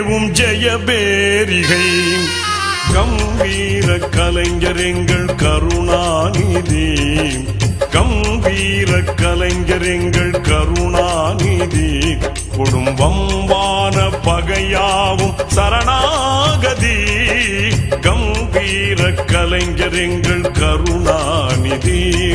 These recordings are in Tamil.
புகழ்மேவும் ஜெயபேரிகை கம்பீர கலைஞர் எங்கள் கருணாநிதி. கம்பீர கலைஞர் எங்கள் கருணாநிதி. குடும்பம்பான பகையாவும் சரணாகதி. கம்பீர கலைஞர் எங்கள் கருணாநிதி.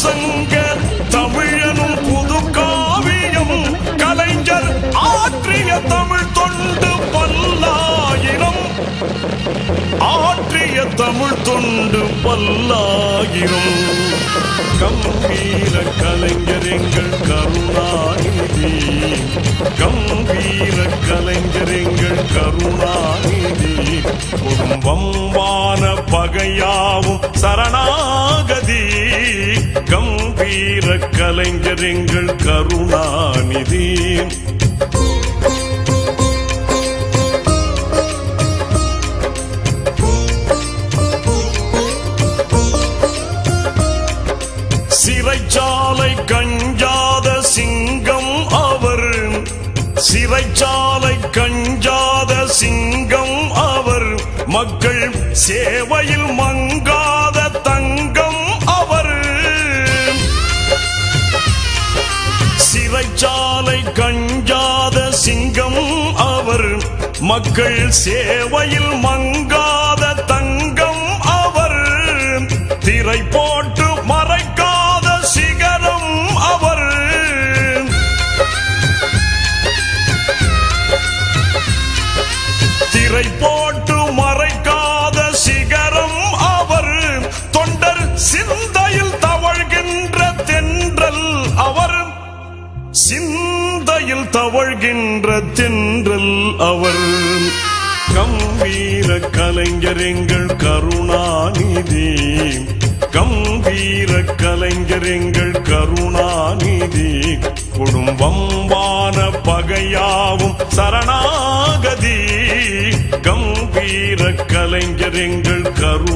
சங்க தமிழனும் புது காவியம் கலைஞர் ஆற்றிய தமிழ் தொண்டு பல்லாயிரம். ஆற்றிய தமிழ் தொண்டு பல்லாயிரம். கம்பீர கலைஞர் எங்கள் கருணாநிதி. கம்பீர கலைஞர் எங்கள் கருணாநிதி. குடும்பம்பான பகையாவும் சரணாகதி. கம்பீர கலைஞர் எங்கள் கருணாநிதி. சேவையில் மங்காத தங்கம் அவர். சிறைச்சாலை கஞ்சாத சிங்கம் அவர். மக்கள் சேவையில் மங்காத தவழ்கின்ற தென்றல் அவர். கம்பீர கலைஞர் எங்கள் கருணாநிதி. கம்பீர கலைஞர் எங்கள் கருணாநிதி. குடும்பம்பான பகையாவும் சரணாகதி. கம்பீர கலைஞர் எங்கள் கரு